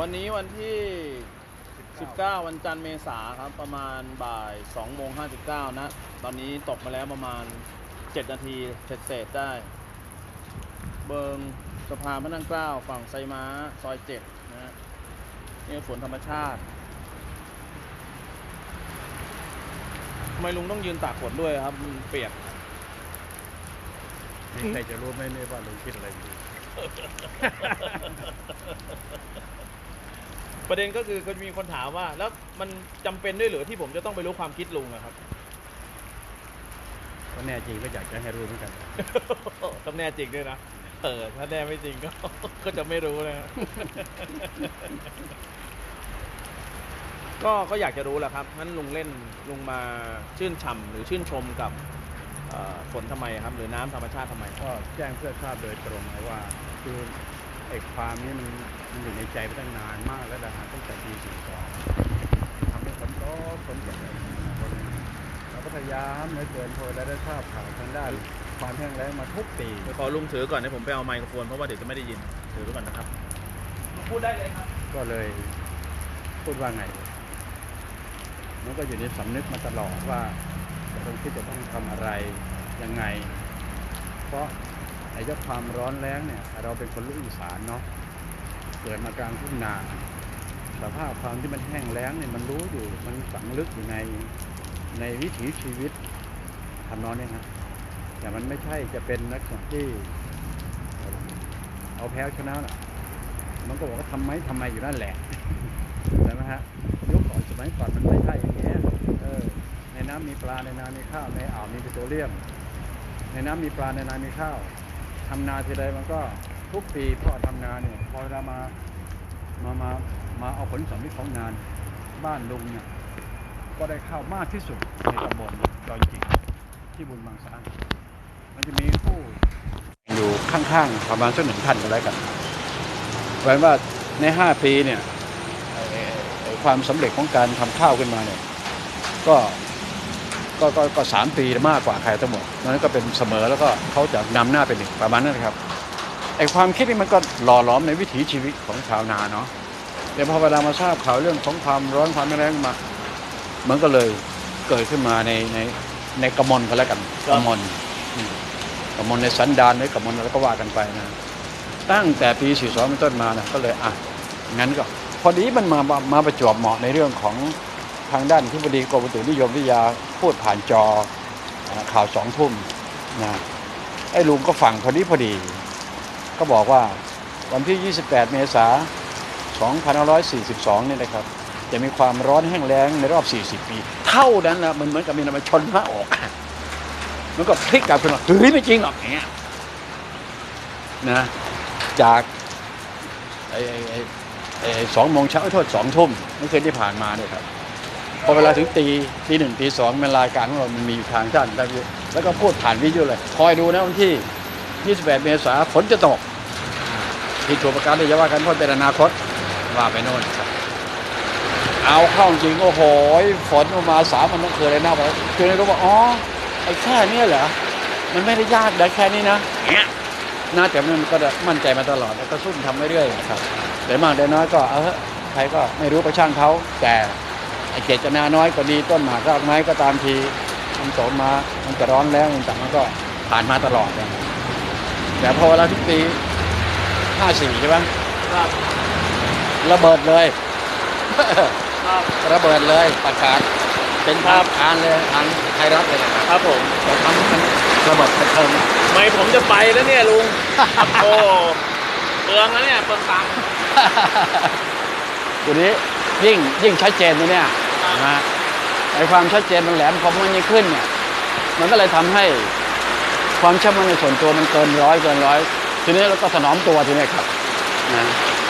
วันนี้วันที่ 19 วันจันทร์เมษาครับ ประมาณบ่าย2โมง59 นะ ตอนนี้ตกมาแล้วประมาณ 7 นาทีเศษๆได้ เบิงสะพานพระนั่งเกล้า ฝั่งไซม้า ซอย 7 นะฮะนี่ฝนธรรมชาติทำไมลุงต้องยืนตากฝนด้วยครับมันเปียก มีใครจะรู้ไหมเนี่ยว่าลุงคิดอะไรอยู่ ประเด็นก็คือก็จะมีคนถามว่า แล้วมันจำเป็นด้วยเหรือที่ผมจะต้องไปรู้ความคิดลุงอะครับ ก็แน่จริงก็อยากจะให้รู้เหมือนกัน ต้องแน่จริงด้วยนะเออถ้าแน่ไม่จริงก็ ก็จะไม่รู้นะฮะ ก็ก็อยากจะรู้แหละครับงั้นลุงเล่นลุงมาชื่นฉ่ำหรือชื่นชมกับเอ่อฝนทำไมครับ หรือน้ำธรรมชาติทำไมครับ ก็แจ้งเพื่อทราบโดยตรงนะว่าคือ ไอ้ความนี้มันมันอยู่ในใจมาตั้งนานมากแล้วนะฮะตั้งแต่ปีสี่สองทำให้ฝนตกฝนตกอะไรอย่างเงี้ยเราก็พยายามเหลือเกินพอได้ได้ทราบข่าวทางด้านความแห้งแล้งมาทุกปีเดี๋ยวขอลุงถือก่อนให้ผมไปเอาไมโครโฟนเพราะว่าเดี๋ยวจะไม่ได้ยินถือไว้ก่อนนะครับ พูดได้เลยครับ ก็เลยพูดว่าไง มันก็อยู่ในสำนึกมาตลอดว่าเราต้องคิดจะต้องทำอะไรยังไง เพราะ ไอ้เจ้าความร้อนแรงเนี่ย เราเป็นคนลูกอีสานเนาะเกิดมากลางทุ่งนาสภาพความที่มันแห้งแล้งเนี่ยมันรู้อยู่มันฝังลึกอยู่ในในวิถีชีวิตทำนองเนี้นะแต่มันไม่ใช่จะเป็นลักษณะที่ เอาแพ้ชนะน่ะมันก็บอกว่าทำไมทำไมอยู่นั่นแหละใช่ไหมฮะยุคก่อนสมัยก่อนมันไม่ใช่อย่างเงี้เออในน้ำมีปลาในนามีข้าวในอ่าวมีปิโตรเลียม ในน้ำมีปลาในนามีข้าว ทำนาทีใดมันก็ทุกปีพ่อทำนาเนี่ยพอเวลามามามามาเอาผลสำลิดของงานบ้านลุงเนี่ยก็ได้ข้าวมากที่สุดในตำบลดอยจิกที่บุญบางสร้างมันจะมีผู้อยู่ข้างๆประมาณสักหนึ่งท่านก็แล้วกันแปลว่าในห้าปีเนี่ยความสำเร็จของการทำข้าวขึ้นมาเนี่ยก็ ก็ก็ก็สามปีมากกว่าใครทั้งหมดนั้นก็เป็นเสมอแล้วก็เขาจะนำหน้าเป็นหนึ่งประมาณนั้นครับไอความคิดนี่มันก็หล่อหลอมในวิถีชีวิตของชาวนาเนาะแต่พอเวลามาทราบข่าวเรื่องของความร้อนความแรงมามันก็เลยเกิดขึ้นมาในในในกระมลก็แล้วกันกระมอืมกระมลในสันดานในกระมลแล้วก็ว่ากันไปนะตั้งแต่ปี 42 เป็นต้นมานะก็เลยอะงั้นก็พอดีมันมามามาประจวบเหมาะในเรื่องของ ทางด้านที่บดีกรมอุตุนิยมวิทยาพูดผ่านจอข่าวสองทุ่มนะไอ้ลุงก็ฟังพอดีพอดี ก็บอกว่าวันที่ 28 เมษายน2542 เนี่ยนะครับ จะมีความร้อนแห้งแล้งในรอบ 40 ปี เท่านั้นนะมันเหมือนกับมีน้ำมันชนพระออก มันก็พลิกกลับขึ้นมาเฮ้ยไม่จริงหรอกเงี้ยนะ จากไอ้ไอ้ไอ้ไอ้สองโมงเช้าโทษสองทุ่มเมื่อคืนที่ผ่านมาเนี่ยครับ พอเวลาถึงตีตีหนึ่งตีสองมันรายการของเรามันมีทางด้านด้านวิทยุแล้วก็พูดผ่านวิทยุเลย คอยดูนะวันที่ 28 เมษายนฝนจะตกที่ถูกประกาศได้จะว่ากันเพราะเป็นอนาคตว่าไปโน่นครับ เอาเข้าจริงโอ้โหฝนมาสามมันต้องเคยเลยนะบอกคือเลยก็บอกอ๋อไอ้แค่นี้เหรอมันไม่ได้ยากได้แค่นี้นะน่าแต่มันก็มั่นใจมาตลอดแล้วก็ซุ่มทำไปเรื่อยครับ แต่มากแต่น้อยก็เออใครก็ไม่รู้ประช่างเขาแต่ เจตนาน้อยก็ดีต้นหมากรากไม้ก็ตามทีมันโตมามันจะร้อนแล้วต่างๆมันก็ผ่านมาตลอดนะแต่พอเวลาทุกปีห้าสี่ใช่ไหมครับระเบิดเลยครับระเบิดเลยประกาศเป็นภาพอ่านเลยทางไทยรัฐเลยนะครับครับผมแต่ทำให้มันระเบิดกระเทิงไม่ผมจะไปแล้วเนี่ยลุงโอ้เปลืองแล้วเนี่ยเปลืองตังค์ทีนี้ยิ่งยิ่งชัดเจนตรงเนี้ย นะฮะไอความชัดเจนมันแหลมคมมันยิ่งขึ้นเนี่ยมันก็เลยทำให้ความเชื่อมั่นในส่วนตัวมันเกินร้อยเกินร้อยทีนี้เราก็ถนอมตัวทีนี้ครับนะ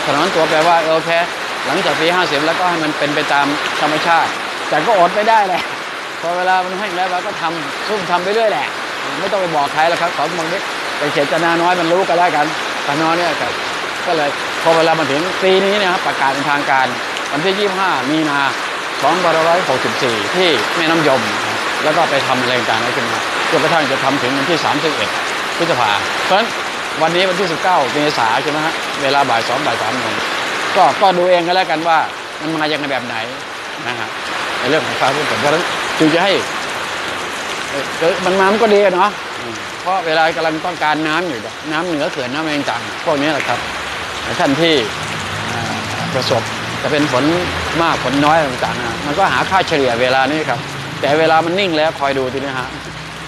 ถนอมตัวแปลว่าโอเคหลังจากปี50แล้วก็ให้มันเป็นไปตามธรรมชาติ แต่ก็อดไม่ได้แหละพอเวลามันแห้งแล้วเราก็ทำซุ่มทำไปเรื่อยแหละ ไม่ต้องไปบอกใครแล้วครับของบางนิดแต่เจตนาน้อยมันรู้กันแล้กันตานอนเนี่ยครับก็เลยพอเวลามาถึงปีนี้นะครับประกาศเป็นทางการวันที่ 25 มีนา 2564 ที่แม่น้ำยม แล้วก็ไปทำอะไรต่างๆนั้นขึ้นมาจนกระทั่งจะทำถึงวันที่ 31 พฤษภาเพราะฉะนั้นวันนี้วันที่ 19 เมษาใช่ไหมฮะ เวลาบ่าย2บ่าย3โมงก็ก็ดูเองก็แล้วกันว่ามันมาอยังไงแบบไหนนะฮะในเรื่องของฟ้าฝนเพราะฉะนั้นจึงจะให้เออมันมามันก็ดีเนาะเพราะเวลากำลังต้องการน้ำอยู่นี่ยน้ำเหนือเขื่อนน้ำแมงจังพวกนี้แหละครับท่านที่ประสบ จะเป็นฝนมากฝนน้อยต่างๆนะมันก็หาค่าเฉลี่ยเวลานี้ครับ แต่เวลามันนิ่งแล้วคอยดูทีนี้ฮะ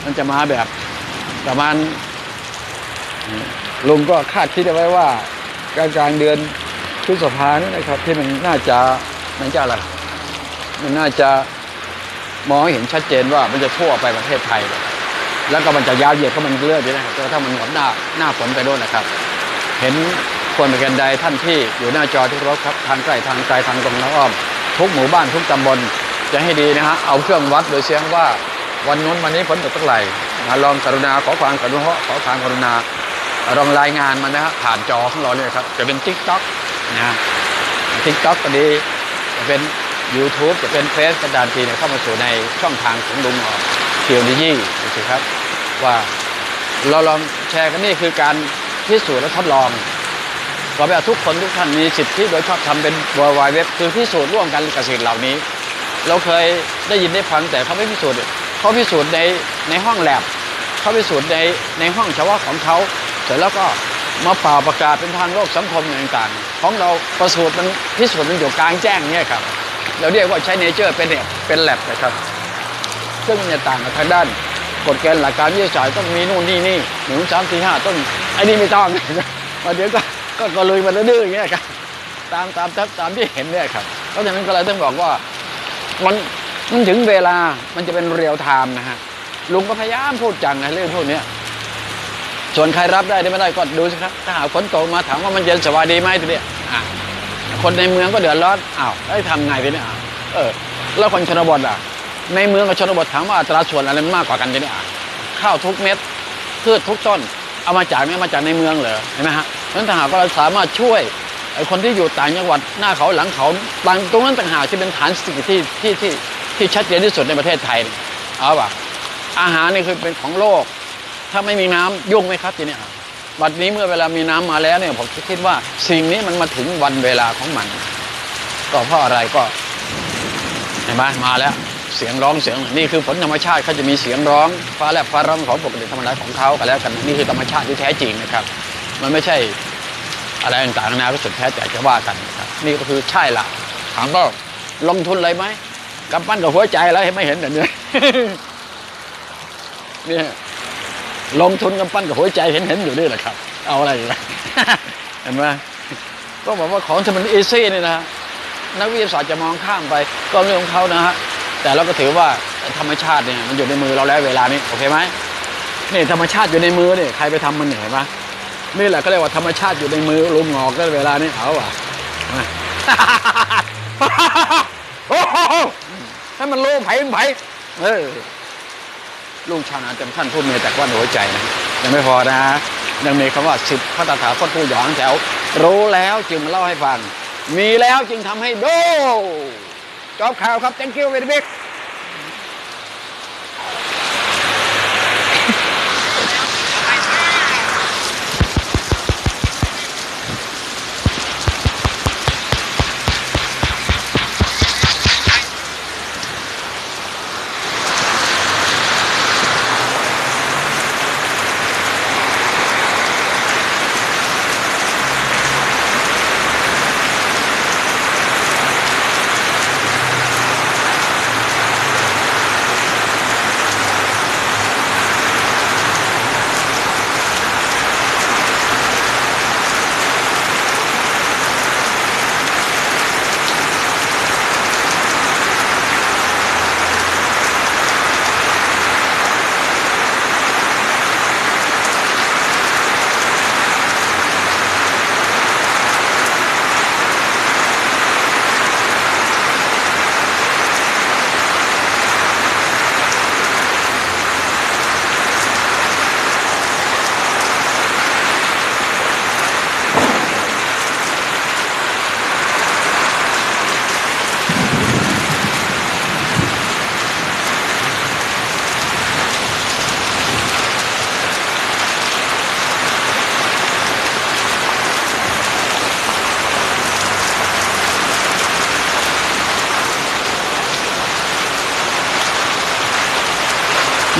มันจะมาแบบประมาณลุงก็คาดคิดเอาไว้ว่า กลางกลางเดือนพฤษภานี่นะครับ ที่มันน่าจะมันจะอะไรมันน่าจะมองหเห็นชัดเจนว่ามันจะทั่วไปประเทศไทยเลยแล้วก็มันจะยาวเหยียดเข้าะมันเรื่อยๆนะครับจนกระทั่งมันหมดหน้าหน้าฝนไปโน่นนะครับ เห็น ควรเป็นกันใดท่านที่อยู่หน้าจอที่รพครับทางใกล้ทางไกลทางตรงน้อ้อม ทุกหมู่บ้านทุกตำบลจะให้ดีนะฮะเอาเครื่องวัดโดยเสียงว่าวันนู้นวันนี้ฝนตกเท่าไหร่ลองกรุณาขอความกรุณาขอความกรุณาลองรายงานมานะฮะผ่านจอของเราเนี่ยครับจะเป็น t ิ k t o k นะทิกต็อกก็ดีจะเป็น YouTube จะเป็นเฟซกระดานทีเนี่ยเข้ามาสู่ในช่องทางของลุงอ๋อเคียวดิยี่ดูสิครับ ว่าเราลองแชร์กันนี่คือการพิสูจน์และทดลอง เราแบบทุกคนทุกท่านมีสิทธิโดยชอบทำเป็น w w w คือพิสูจน์ร่วมกันกับสิ่งเหล่านี้ เราเคยได้ยินได้ฟังแต่เขาไม่พิสูจน์เขาพิสูจน์ในในห้องแลบเขาพิสูจน์ในในห้องเฉพาะของเขาเสร็จแล้วก็มาเป่าประกาศเป็นทางโลกสังคมอย่างต่างๆ ของเราประสูตรมันพิสูจน์มันอยู่กลางแจ้งเนี่ยครับ เราเรียกว่าใช้เนเจอร์เป็นเนี่ยเป็นแลบนะครับ ซึ่งมันจะต่างกับทางด้านกฎเกณฑ์หลักการวิทยาศาสตร์ต้องมีนู่นนี่นี่หนึ่งสามสี่ห้าต้นไอ้นี่ไม่ต้องมาเดี๋ยวก็ ก็ก็ลุยมาดื้อๆอย่างเงี้ยครับตามตามตามตามที่เห็นเนี่ยครับเพราะฉะนั้นก็เลยต้องบอกว่ามันมันถึงเวลามันจะเป็นเรียลไทม์นะฮะลุงก็พยายามพูดจังนะเรื่องพวกนี้ส่วนใครรับได้หรือไม่ได้ก็ดูสิครับ ถ้าหากฝนตกมาถามว่ามันเย็นสบายดีไหมทีเนี้ยคนในเมืองก็เดือดร้อนอ้าวแล้วทำไงทีเนี้ยอะเออ แล้วคนชนบทอะ ในเมืองกับชนบทถามว่าอัตราส่วนอะไรมากกว่ากันทีเนี้ยข้าวทุกเม็ดพืชทุกต้น เอามาจากไหนมาจากในเมืองเหรอเห็นไหมฮะ นั้นถ้าหากว่าเราสามารถช่วยไอ้คนที่อยู่ต่างจังหวัดหน้าเขาหลังเขาบางตรงนั้นต่างหากที่เป็นฐานเศรษฐกิจที่ที่ที่ที่ชัดเจนที่สุดในประเทศไทยเนี่ยเอาป่ะอาหารนี่คือเป็นของโลก ถ้าไม่มีน้ำยุ่งไหมครับทีนี้ยบัดนี้เมื่อเวลามีน้ำมาแล้วเนี่ยผมคิดว่าสิ่งนี้มันมาถึงวันเวลาของมัน ก็เพราะอะไรก็เห็นไหมมาแล้วเสียงร้องเสียงนี่คือผลธรรมชาติเขาจะมีเสียงร้องฟ้าแลบฟ้าร้องของปกติธรรมดาของเขากันแล้วกันนี่คือธรรมชาติที่แท้จริงนะครับ มันไม่ใช่อะไรต่างๆนานาก็สุดแท้แต่จะว่ากันครับ นี่ก็คือใช่ละถามว่าลงทุนอะไรไหมกำปั้นกับหัวใจแล้วให้ไม่เห็นแบบนี้เนี่ยลงทุนกำปั้นกับหัวใจเห็นเห็นอยู่นี่แหละครับ เอาอะไรอีกล่ะเห็นไหมก็บอกว่าของที่มันอีซี่นี่นะนักวิทยาศาสตร์จะมองข้ามไปก็เรื่องของเขานะฮะแต่เราก็ถือว่าธรรมชาติเนี่ยมันอยู่ในมือเราแล้วเวลานี้โอเคไหมนี่ธรรมชาติอยู่ในมือเนี่ยใครไปทำมันเหนี่อยเห็นไหม นี่แหละก็เรียกว่าธรรมชาติอยู่ในมือลุงงอกก็เวลานี้เอาอะมาโอ้โหให้มันรู้ไผ่เป็นไผ่เออลุงชาวนาจำท่านผู้มีแต่ว่าหัวใจนะยังไม่พอนะยังมีคำว่าสิบพระตถาคตผู้หยองแถว รู้แล้วจึงมาเล่าให้ฟัง มีแล้วจึงทำให้ดูจบข่าวครับ thank you very much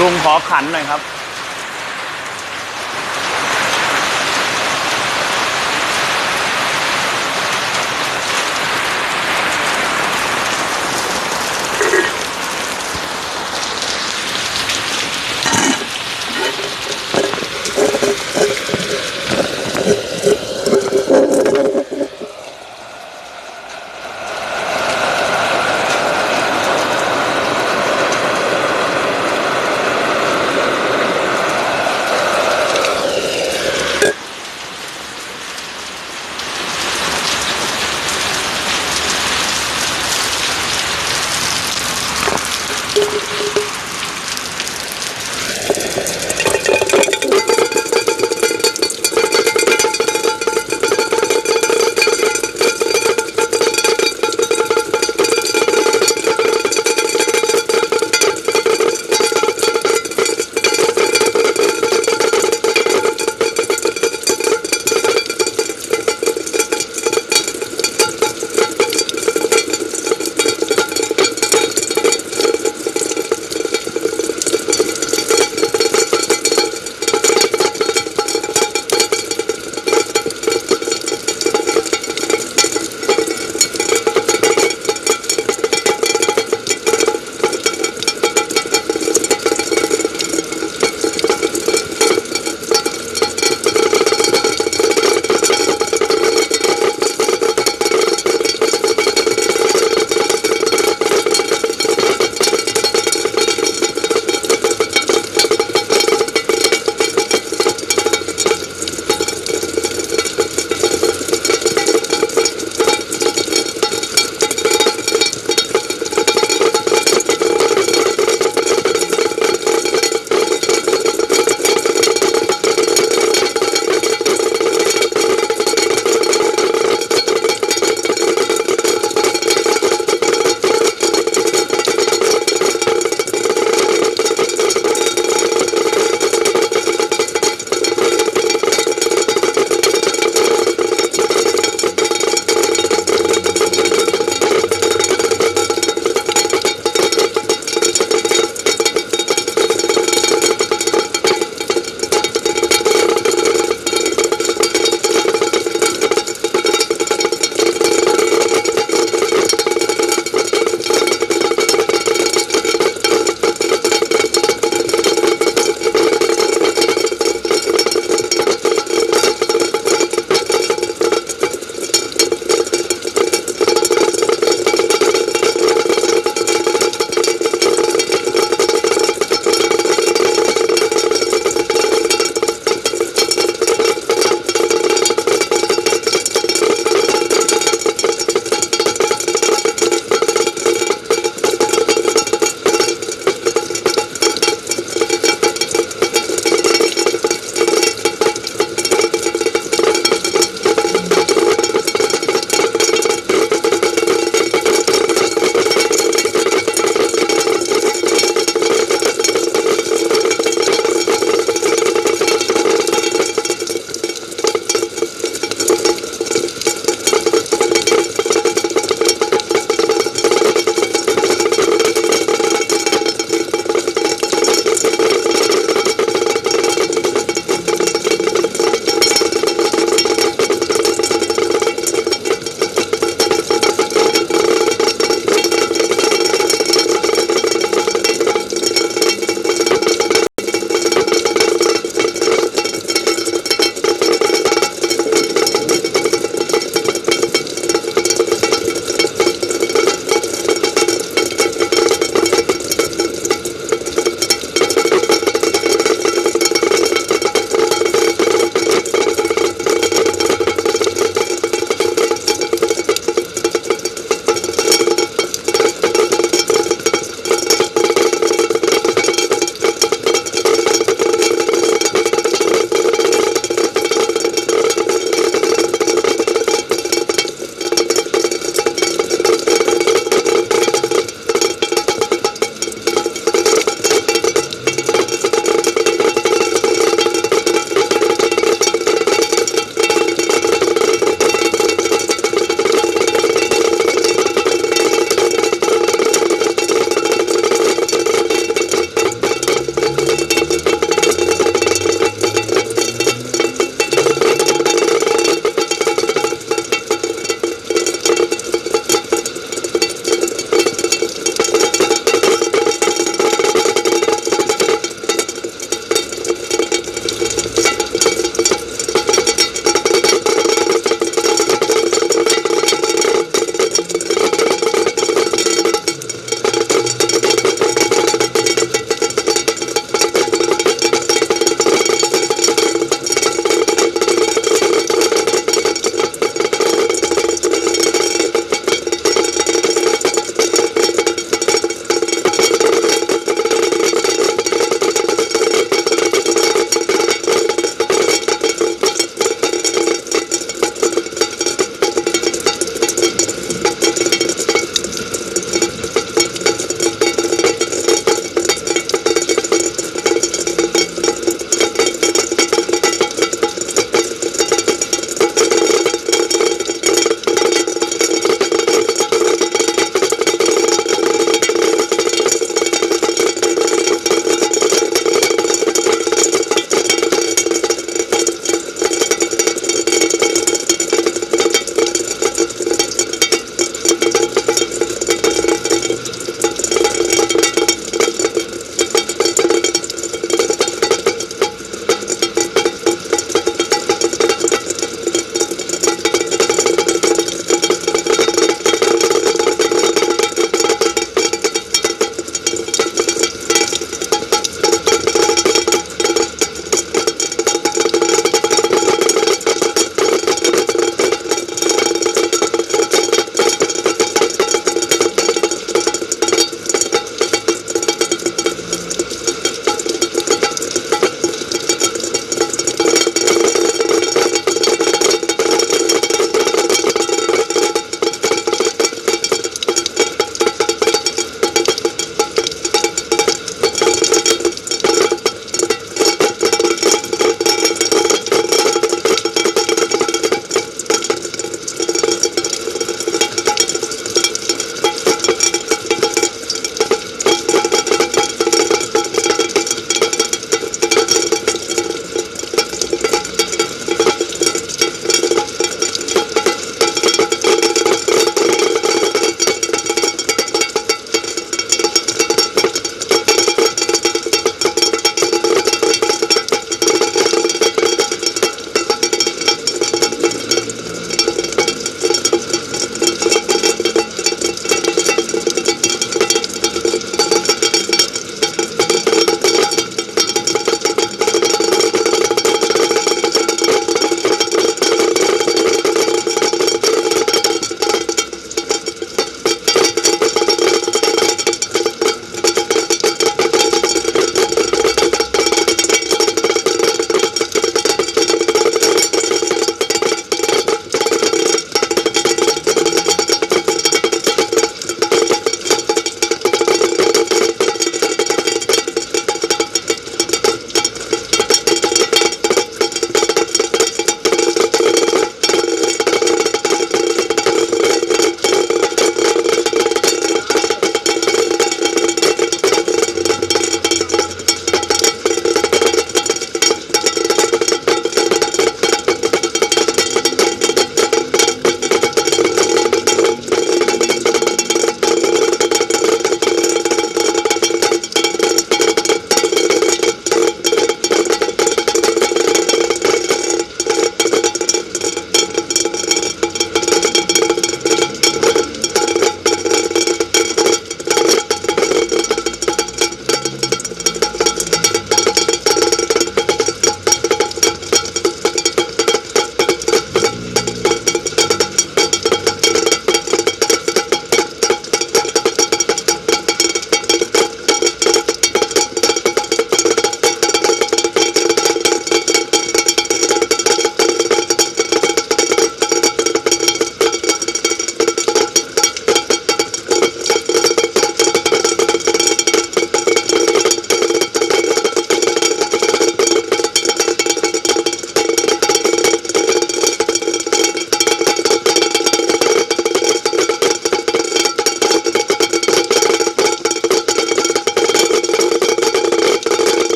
ลุงขอขันหน่อยครับ